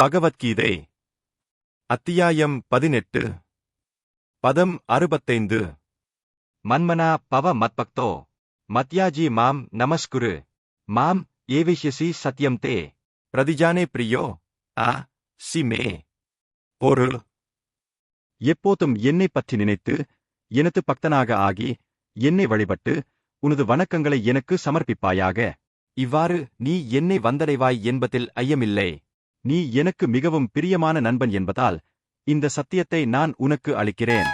பகவத்கீதை. அத்தியாயம் பதினெட்டு. பதம் அறுபத்தைந்து. மன்மனா பவ மத்பக்தோ. மத்யாஜி மாம் நமஸ்குரு. மாம் ஏவிஷ்யசி சத்யம் தே. பிரதிஜானே பிரியோ. ஆ சிமே பொருள். எப்போதும் என்னைப் பற்றி நினைத்து எனது பக்தனாக ஆகி என்னை வழிபட்டு உனது வணக்கங்களை எனக்கு சமர்ப்பிப்பாயாக. இவ்வாறு நீ என்னை வந்தடைவாய் என்பதில் ஐயமில்லை. நீ எனக்கு மிகவும் பிரியமான நண்பன் என்பதால் இந்த சத்தியத்தை நான் உனக்கு அளிக்கிறேன்.